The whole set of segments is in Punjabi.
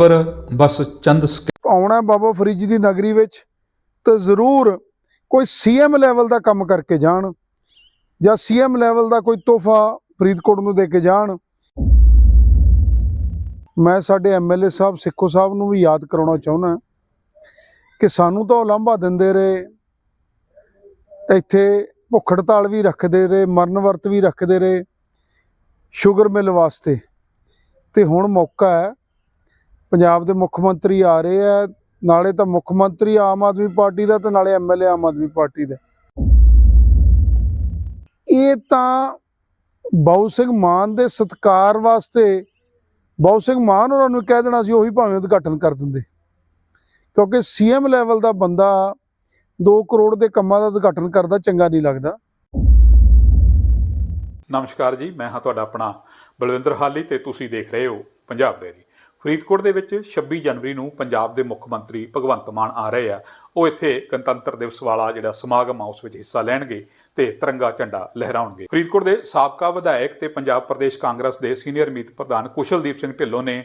ਪਰ ਬਸ ਚੰਦ ਆਉਣਾ ਬਾਬਾ ਫਰੀਦ ਜੀ ਦੀ ਨਗਰੀ ਵਿੱਚ ਤਾਂ ਜ਼ਰੂਰ ਕੋਈ ਸੀਐਮ ਲੈਵਲ ਦਾ ਕੰਮ ਕਰਕੇ ਜਾਣ ਜਾਂ ਸੀਐਮ ਲੈਵਲ ਦਾ ਕੋਈ ਤੋਹਫਾ ਫਰੀਦਕੋਟ ਨੂੰ ਦੇ ਕੇ ਜਾਣ। ਮੈਂ ਸਾਡੇ ਐਮਐਲਏ ਸਾਹਿਬ ਸਿੱਖੋ ਸਾਹਿਬ ਨੂੰ ਵੀ ਯਾਦ ਕਰਾਉਣਾ ਚਾਹੁੰਦਾ ਕਿ ਸਾਨੂੰ ਤਾਂ ਉਲਾਂਭਾ ਦਿੰਦੇ ਰਹੇ, ਇੱਥੇ ਭੁੱਖ ਹੜਤਾਲ ਵੀ ਰੱਖਦੇ ਰਹੇ, ਮਰਨ ਵਰਤ ਵੀ ਰੱਖਦੇ ਰਹੇ, ਸ਼ੂਗਰ ਮਿਲ ਵਾਸਤੇ। ਤੇ ਹੁਣ ਮੌਕਾ ਹੈ ਪੰਜਾਬ ਦੇ ਮੁੱਖ ਮੰਤਰੀ ਆ ਰਹੇ ਆ, ਨਾਲੇ ਤਾਂ ਮੁੱਖ ਮੰਤਰੀ ਆਮ ਆਦਮੀ ਪਾਰਟੀ ਦਾ ਤੇ ਨਾਲੇ ਐਮਐਲਏ ਆਮ ਆਦਮੀ ਪਾਰਟੀ ਦਾ। ਇਹ ਤਾਂ ਬਾਊ ਸਿੰਘ ਮਾਨ ਦੇ ਸਤਕਾਰ ਵਾਸਤੇ, ਬਾਊ ਸਿੰਘ ਮਾਨ ਉਹਨਾਂ ਨੂੰ ਕਹਿ ਦੇਣਾ ਸੀ ਉਹੀ ਭਾਵੇਂ ਉਦਘਾਟਨ ਕਰ ਦਿੰਦੇ। ਕਿਉਂਕਿ ਸੀਐਮ ਲੈਵਲ ਦਾ ਬੰਦਾ 2 ਕਰੋੜ ਦੇ ਕੰਮਾਂ ਦਾ ਉਦਘਾਟਨ ਕਰਦਾ, ਚੰਗਾ ਨਹੀਂ ਲੱਗਦਾ। ਨਮਸਕਾਰ ਜੀ, ਮੈਂ ਹਾਂ ਤੁਹਾਡਾ ਆਪਣਾ ਬਲਵਿੰਦਰ ਹਾਲੀ ਤੇ ਤੁਸੀਂ ਦੇਖ ਰਹੇ ਹੋ ਪੰਜਾਬ ਡੇਰੀ ਫਰੀਦਕੋਟ ਦੇ ਵਿੱਚ 26 ਜਨਵਰੀ ਨੂੰ ਪੰਜਾਬ ਦੇ ਮੁੱਖ ਮੰਤਰੀ ਭਗਵੰਤ ਮਾਨ ਆ ਰਹੇ ਆ। ਉਹ ਇੱਥੇ ਗਣਤੰਤਰ ਦਿਵਸ ਵਾਲਾ ਜਿਹੜਾ ਸਮਾਗਮ ਆ, ਉਸ ਵਿੱਚ ਹਿੱਸਾ ਲੈਣਗੇ ਤੇ ਤਿਰੰਗਾ ਝੰਡਾ ਲਹਿਰਾਉਣਗੇ। ਫਰੀਦਕੋਟ ਦੇ ਸਾਬਕਾ ਵਿਧਾਇਕ ਤੇ ਪੰਜਾਬ ਪ੍ਰਦੇਸ਼ ਕਾਂਗਰਸ ਦੇ ਸੀਨੀਅਰ ਮੀਤ ਪ੍ਰਧਾਨ ਕੁਸ਼ਲਦੀਪ ਸਿੰਘ ਢਿੱਲੋਂ ਨੇ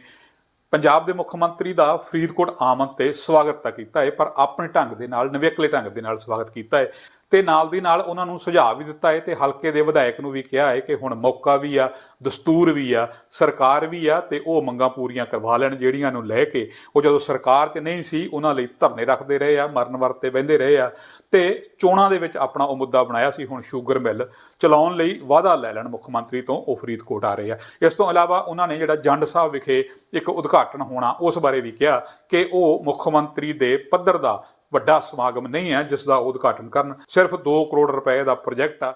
ਪੰਜਾਬ ਦੇ ਮੁੱਖ ਮੰਤਰੀ ਦਾ ਫਰੀਦਕੋਟ ਆਮਦ ਤੇ ਸਵਾਗਤ ਤਾਂ ਕੀਤਾ ਹੈ ਪਰ ਆਪਣੇ ਢੰਗ ਦੇ ਨਾਲ, ਨਵੇਕਲੇ ਢੰਗ ਦੇ ਨਾਲ ਸਵਾਗਤ ਕੀਤਾ ਹੈ ਤੇ ਨਾਲ ਦੀ ਨਾਲ ਉਹਨਾਂ ਨੂੰ ਸੁਝਾਅ ਵੀ ਦਿੱਤਾ ਹੈ ਤੇ ਹਲਕੇ ਦੇ ਵਿਧਾਇਕ ਨੂੰ ਵੀ ਕਿਹਾ ਹੈ ਕਿ ਹੁਣ ਮੌਕਾ ਵੀ ਆ, ਦਸਤੂਰ ਵੀ ਆ, ਸਰਕਾਰ ਵੀ ਆ ਤੇ ਉਹ ਮੰਗਾਂ ਪੂਰੀਆਂ ਕਰਵਾ ਲੈਣ ਜਿਹੜੀਆਂ ਨੂੰ ਲੈ ਕੇ ਉਹ ਜਦੋਂ ਸਰਕਾਰ 'ਚ ਨਹੀਂ ਸੀ, ਉਹਨਾਂ ਲਈ ਧਰਨੇ ਰੱਖਦੇ ਰਹੇ ਆ, ਮਰਨ ਵਰਤੇ ਬਹਿੰਦੇ ਰਹੇ ਆ ਤੇ ਚੋਣਾਂ ਦੇ ਵਿੱਚ ਆਪਣਾ ਉਹ ਮੁੱਦਾ ਬਣਾਇਆ ਸੀ ਹੁਣ ਸ਼ੂਗਰ ਮਿਲ ਚਲਾਉਣ ਲਈ ਵਾਅਦਾ ਲੈ ਲੈਣ ਮੁੱਖ ਮੰਤਰੀ ਤੋਂ ਉਹ ਫਰੀਦਕੋਟ ਆ ਰਹੇ ਆ। ਇਸ ਤੋਂ ਇਲਾਵਾ ਉਹਨਾਂ ਨੇ ਜਿਹੜਾ ਜੰਡ ਸਾਹਿਬ ਵਿਖੇ ਇੱਕ ਉਦਘਾਟਨ ਹੋਣਾ ਉਸ ਬਾਰੇ ਵੀ ਕਿਹਾ ਕਿ ਉਹ ਮੁੱਖ ਮੰਤਰੀ ਦੇ ਪੱਧਰ ਦਾ ਵੱਡਾ ਸਮਾਗਮ ਨਹੀਂ ਹੈ ਜਿਸ ਦਾ ਉਦਘਾਟਨ ਕਰਨ। ਸਿਰਫ 2 ਕਰੋੜ ਰੁਪਏ ਦਾ ਪ੍ਰੋਜੈਕਟ ਆ।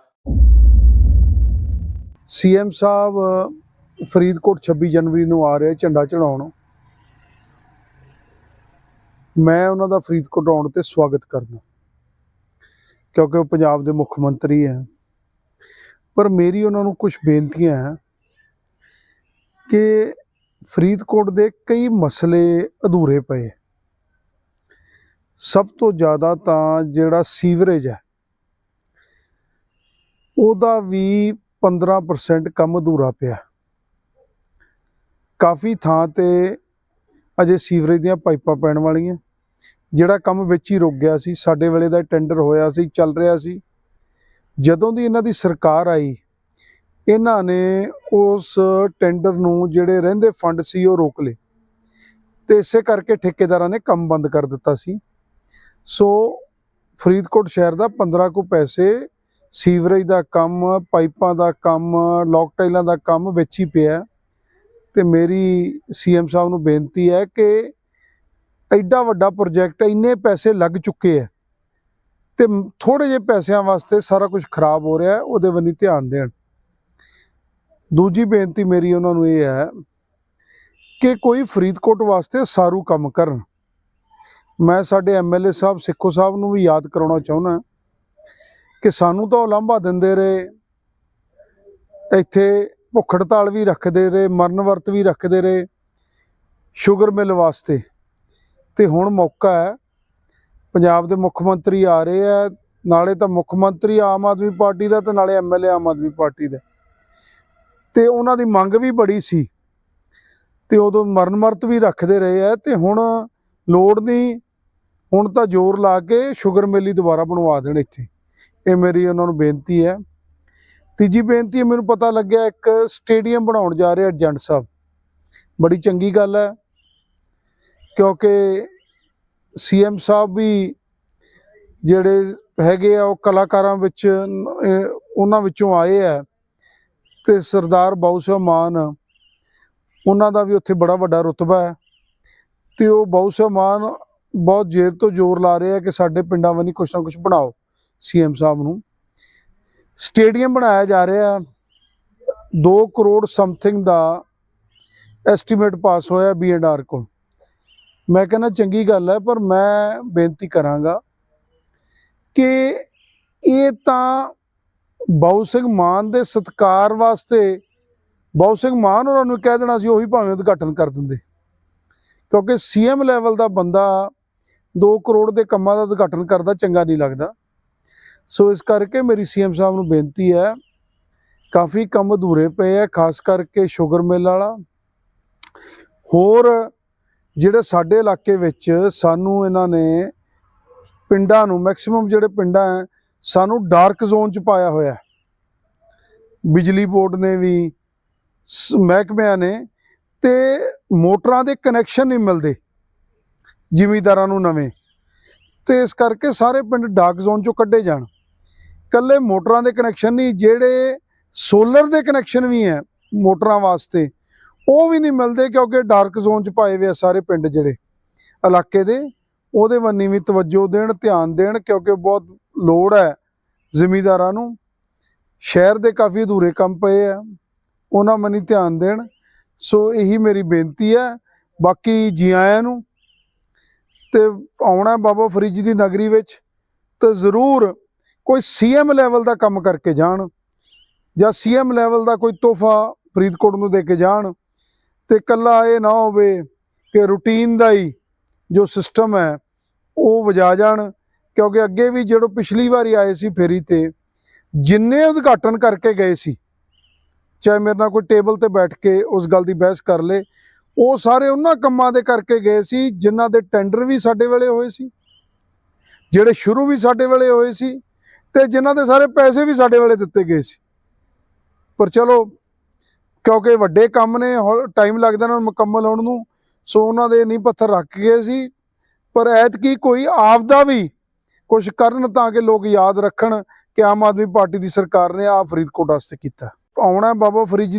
ਸੀਐਮ ਸਾਹਿਬ, ਫਰੀਦਕੋਟ 26 ਜਨਵਰੀ ਨੂੰ ਆ ਰਹੇ ਝੰਡਾ ਚੜਾਉਣ ਮੈਂ ਉਹਨਾਂ ਦਾ ਫਰੀਦਕੋਟ ਆਉਣ ਤੇ ਸਵਾਗਤ ਕਰਦਾ ਕਿਉਂਕਿ ਉਹ ਪੰਜਾਬ ਦੇ ਮੁੱਖ ਮੰਤਰੀ ਹੈ। ਪਰ ਮੇਰੀ ਉਹਨਾਂ ਨੂੰ ਕੁਝ ਬੇਨਤੀਆਂ ਹੈ ਕਿ ਫਰੀਦਕੋਟ ਦੇ ਕਈ ਮਸਲੇ ਅਧੂਰੇ ਪਏ। ਸਭ ਤੋਂ ਜ਼ਿਆਦਾ ਤਾਂ ਜਿਹੜਾ ਸੀਵਰੇਜ ਹੈ, ਉਹਦਾ ਵੀ 15% ਕੰਮ ਅਧੂਰਾ ਪਿਆ। ਕਾਫੀ ਥਾਂ ਤੇ ਅਜੇ ਸੀਵਰੇਜ ਦੀਆਂ ਪਾਈਪਾਂ ਪੈਣ ਵਾਲੀਆਂ। ਜਿਹੜਾ ਕੰਮ ਵਿੱਚ ਹੀ ਰੁਕ ਗਿਆ ਸੀ, ਸਾਡੇ ਵੇਲੇ ਦਾ ਟੈਂਡਰ ਹੋਇਆ ਸੀ, ਚੱਲ ਰਿਹਾ ਸੀ। ਜਦੋਂ ਦੀ ਇਹਨਾਂ ਦੀ ਸਰਕਾਰ ਆਈ, ਇਹਨਾਂ ਨੇ ਉਸ ਟੈਂਡਰ ਨੂੰ ਜਿਹੜੇ ਰਹਿੰਦੇ ਫੰਡ ਸੀ, ਉਹ ਰੋਕ ਲਏ। ਤੇ ਇਸੇ ਕਰਕੇ ਠੇਕੇਦਾਰਾਂ ਨੇ ਕੰਮ ਬੰਦ ਕਰ ਦਿੱਤਾ ਸੀ। ਸੋ ਫਰੀਦਕੋਟ ਸ਼ਹਿਰ ਦਾ 15 ਕੁ ਪੈਸੇ, ਸੀਵਰੇਜ ਦਾ ਕੰਮ, ਪਾਈਪਾਂ ਦਾ ਕੰਮ, ਲੋਕ ਟਾਈਲਾਂ ਦਾ ਕੰਮ ਵਿੱਚ ਹੀ ਪਿਆ ਤੇ ਮੇਰੀ ਸੀਐਮ ਸਾਹਿਬ ਨੂੰ ਬੇਨਤੀ ਹੈ ਕਿ ਐਡਾ ਵੱਡਾ ਪ੍ਰੋਜੈਕਟ ਇੰਨੇ ਪੈਸੇ ਲੱਗ ਚੁੱਕੇ ਹੈ ਤੇ ਥੋੜੇ ਜਿਹੇ ਪੈਸਿਆਂ ਵਾਸਤੇ ਸਾਰਾ ਕੁਝ ਖਰਾਬ ਹੋ ਰਿਹਾ ਉਹਦੇ ਵੱਲ ਧਿਆਨ ਦੇਣ। ਦੂਜੀ ਬੇਨਤੀ ਮੇਰੀ ਉਹਨਾਂ ਨੂੰ ਇਹ ਹੈ ਕਿ ਕੋਈ ਫਰੀਦਕੋਟ ਵਾਸਤੇ ਸਾਰੂ ਕੰਮ ਕਰਨ। ਮੈਂ ਸਾਡੇ ਐਮਐਲਏ ਸਾਹਿਬ ਸਿੱਖੋ ਸਾਹਿਬ ਨੂੰ ਵੀ ਯਾਦ ਕਰਾਉਣਾ ਚਾਹੁੰਦਾ ਕਿ ਸਾਨੂੰ ਤਾਂ ਉਲਾਂਭਾ ਦਿੰਦੇ ਰਹੇ, ਇੱਥੇ ਭੁੱਖ ਹੜਤਾਲ ਵੀ ਰੱਖਦੇ ਰਹੇ, ਮਰਨ ਵਰਤ ਵੀ ਰੱਖਦੇ ਰਹੇ, ਸ਼ੂਗਰ ਮਿਲ ਵਾਸਤੇ। ਤੇ ਹੁਣ ਮੌਕਾ ਹੈ, ਪੰਜਾਬ ਦੇ ਮੁੱਖ ਮੰਤਰੀ ਆ ਰਹੇ ਆ ਨਾਲੇ ਤਾਂ ਮੁੱਖ ਮੰਤਰੀ ਆਮ ਆਦਮੀ ਪਾਰਟੀ ਦਾ ਤੇ ਨਾਲੇ ਐਮਐਲਏ ਆਮ ਆਦਮੀ ਪਾਰਟੀ ਦਾ। ਤੇ ਉਹਨਾਂ ਦੀ ਮੰਗ ਵੀ ਬੜੀ ਸੀ, ਤੇ ਉਦੋਂ ਮਰਨ ਵਰਤ ਵੀ ਰੱਖਦੇ ਰਹੇ ਆ ਤੇ ਹੁਣ ਲੋੜ ਨਹੀਂ ਹੁਣ ਤਾਂ ਜ਼ੋਰ ਲਾ ਕੇ ਸ਼ੂਗਰ ਮਿਲ ਹੀ ਦੁਬਾਰਾ ਬਣਵਾ ਦੇਣ ਇੱਥੇ। ਇਹ ਮੇਰੀ ਉਹਨਾਂ ਨੂੰ ਬੇਨਤੀ ਹੈ। ਤੀਜੀ ਬੇਨਤੀ ਮੈਨੂੰ ਪਤਾ ਲੱਗਿਆ ਇੱਕ ਸਟੇਡੀਅਮ ਬਣਾਉਣ ਜਾ ਰਿਹਾ ਏਜੰਟ ਸਾਹਿਬ। ਬੜੀ ਚੰਗੀ ਗੱਲ ਹੈ, ਕਿਉਂਕਿ ਸੀਐਮ ਸਾਹਿਬ ਵੀ ਜਿਹੜੇ ਹੈਗੇ ਆ, ਉਹ ਕਲਾਕਾਰਾਂ ਵਿੱਚ ਉਹਨਾਂ ਵਿੱਚੋਂ ਆਏ ਆ ਤੇ ਸਰਦਾਰ ਬਾਊ ਸਾਹਿਬ ਮਾਨ, ਉਹਨਾਂ ਦਾ ਵੀ ਉੱਥੇ ਬੜਾ ਵੱਡਾ ਰੁਤਬਾ ਹੈ। ਤੇ ਉਹ ਬਾਊ ਸਾਹਿਬ ਮਾਨ ਬਹੁਤ ਜੇਰ ਤੋਂ ਜ਼ੋਰ ਲਾ ਰਹੇ ਆ ਕਿ ਸਾਡੇ ਪਿੰਡਾਂ ਵੱਲ ਕੁਛ ਨਾ ਕੁਛ ਬਣਾਓ, ਸੀਐਮ ਸਾਹਿਬ ਨੂੰ। ਸਟੇਡੀਅਮ ਬਣਾਇਆ ਜਾ ਰਿਹਾ 2 ਕਰੋੜ ਸਮਥਿੰਗ ਦਾ ਐਸਟੀਮੇਟ ਪਾਸ ਹੋਇਆ ਬੀਐਨਆਰ ਕੋਲ। ਮੈਂ ਕਹਿੰਦਾ ਚੰਗੀ ਗੱਲ ਹੈ, ਪਰ ਮੈਂ ਬੇਨਤੀ ਕਰਾਂਗਾ ਕਿ ਇਹ ਤਾਂ ਬਾਊ ਸਿੰਘ ਮਾਨ ਦੇ ਸਤਕਾਰ ਵਾਸਤੇ, ਬਾਊ ਸਿੰਘ ਮਾਨ ਉਹਨਾਂ ਨੂੰ ਕਹਿ ਦੇਣਾ ਸੀ, ਉਹੀ ਭਾਵੇਂ ਉਦਘਾਟਨ ਕਰ ਦਿੰਦੇ। ਕਿਉਂਕਿ ਸੀਐਮ ਲੈਵਲ ਦਾ ਬੰਦਾ 2 ਕਰੋੜ ਦੇ ਕੰਮਾਂ ਦਾ ਉਦਘਾਟਨ ਕਰਦਾ, ਚੰਗਾ ਨਹੀਂ ਲੱਗਦਾ। ਸੋ ਇਸ ਕਰਕੇ ਮੇਰੀ ਸੀਐਮ ਸਾਹਿਬ ਨੂੰ ਬੇਨਤੀ ਹੈ, ਕਾਫੀ ਕੰਮ ਅਧੂਰੇ ਪਏ ਆ, ਖਾਸ ਕਰਕੇ ਸ਼ੂਗਰ ਮਿਲ ਵਾਲਾ। ਹੋਰ ਜਿਹੜੇ ਸਾਡੇ ਇਲਾਕੇ ਵਿੱਚ ਸਾਨੂੰ ਇਹਨਾਂ ਨੇ ਪਿੰਡਾਂ ਨੂੰ, ਮੈਕਸਿਮਮ ਜਿਹੜੇ ਪਿੰਡਾਂ ਹੈ ਸਾਨੂੰ ਡਾਰਕ ਜ਼ੋਨ ਚ ਪਾਇਆ ਹੋਇਆ ਬਿਜਲੀ ਬੋਰਡ ਨੇ ਵੀ, ਸ- ਮਹਿਕਮਿਆਂ ਨੇ, ਤੇ ਮੋਟਰਾਂ ਦੇ ਕਨੈਕਸ਼ਨ ਨਹੀਂ ਮਿਲਦੇ। ਜ਼ਿਮੀਦਾਰਾਂ ਨੂੰ ਨਵੇਂ। ਤੇ ਇਸ ਕਰਕੇ ਸਾਰੇ ਪਿੰਡ ਡਾਰਕ ਜ਼ੋਨ ਚੋਂ ਕੱਢੇ ਜਾਣ। ਕੱਲੇ ਮੋਟਰਾਂ ਦੇ ਕਨੈਕਸ਼ਨ ਨਹੀਂ, ਜਿਹੜੇ ਸੋਲਰ ਦੇ ਕਨੈਕਸ਼ਨ ਵੀ ਹੈ ਮੋਟਰਾਂ ਵਾਸਤੇ, ਉਹ ਵੀ ਨਹੀਂ ਮਿਲਦੇ ਕਿਉਂਕਿ ਡਾਰਕ ਜ਼ੋਨ ਚ ਪਾਏ ਹੋਏ ਆ ਸਾਰੇ ਪਿੰਡ ਜਿਹੜੇ। ਇਲਾਕੇ ਦੇ, ਉਹਦੇ ਵੱਲ ਵੀ ਤਵੱਜੋ ਦੇਣ, ਧਿਆਨ ਦੇਣ ਕਿਉਂਕਿ ਬਹੁਤ ਲੋੜ ਹੈ ਜ਼ਿਮੀਦਾਰਾਂ ਨੂੰ। ਸ਼ਹਿਰ ਦੇ ਕਾਫੀ ਅਧੂਰੇ ਕੰਮ ਪਏ ਆ, ਉਹਨਾਂ ਮਨੀ ਧਿਆਨ ਦੇਣ। ਸੋ ਇਹੀ ਮੇਰੀ ਬੇਨਤੀ ਹੈ, ਬਾਕੀ ਜੀ ਆਇਆਂ ਨੂੰ ਤੇ ਆਉਣਾ ਬਾਬਾ ਫਰੀਦ ਜੀ ਦੀ ਨਗਰੀ ਵਿੱਚ, ਤੇ ਜ਼ਰੂਰ ਕੋਈ ਸੀਐਮ ਲੈਵਲ ਦਾ ਕੰਮ ਕਰਕੇ ਜਾਣ, ਜਾਂ ਸੀਐਮ ਲੈਵਲ ਦਾ ਕੋਈ ਤੋਹਫਾ ਫਰੀਦਕੋਟ ਨੂੰ ਦੇ ਕੇ ਜਾਣ, ਤੇ ਕੱਲਾ ਇਹ ਨਾ ਹੋਵੇ ਕਿ ਰੂਟੀਨ ਦਾ ਹੀ ਜੋ ਸਿਸਟਮ ਹੈ, ਉਹ ਵਜਾ ਜਾਣ, ਕਿਉਂਕਿ ਅੱਗੇ ਵੀ ਜਦੋਂ ਪਿਛਲੀ ਵਾਰੀ ਆਏ ਸੀ ਫੇਰੀ ਤੇ, ਜਿੰਨੇ ਉਦਘਾਟਨ ਕਰਕੇ ਗਏ ਸੀ, ਚਾਹੇ ਮੇਰੇ ਨਾਲ ਕੋਈ ਟੇਬਲ ਤੇ ਬੈਠ ਕੇ ਉਸ ਗੱਲ ਦੀ ਬਹਿਸ ਕਰ ਲੇ ਉਹ ਸਾਰੇ ਉਹਨਾਂ ਕੰਮਾਂ ਦੇ ਕਰਕੇ ਗਏ ਸੀ, ਜਿਨ੍ਹਾਂ ਦੇ ਟੈਂਡਰ ਵੀ ਸਾਡੇ ਵੇਲੇ ਹੋਏ ਸੀ, ਜਿਹੜੇ ਸ਼ੁਰੂ ਵੀ ਸਾਡੇ ਵੇਲੇ ਹੋਏ ਸੀ ਤੇ ਜਿਨ੍ਹਾਂ ਦੇ ਸਾਰੇ ਪੈਸੇ ਵੀ ਸਾਡੇ ਵੇਲੇ ਦਿੱਤੇ ਗਏ ਸੀ। ਪਰ ਚਲੋ, ਕਿਉਂਕਿ ਵੱਡੇ ਕੰਮ ਨੇ ਟਾਈਮ ਲੱਗਦਾ ਇਹਨਾਂ ਨੂੰ ਮੁਕੰਮਲ ਹੋਣ ਨੂੰ, ਸੋ ਉਹਨਾਂ ਦੇ ਨੀ ਪੱਥਰ ਰੱਖ ਗਏ ਸੀ। ਪਰ ਐਤਕੀ ਕੋਈ ਆਪਦਾ ਵੀ ਕੁਝ ਕਰਨ ਤਾਂ ਕਿ ਲੋਕ ਯਾਦ ਰੱਖਣ ਕਿ ਆਮ ਆਦਮੀ ਪਾਰਟੀ ਦੀ ਸਰਕਾਰ ਨੇ ਆ ਫਰੀਦਕੋਟ ਵਾਸਤੇ ਕੀਤਾ। ਆਉਣਾ ਬਾਬਾ ਫਰੀਦ ਜੀ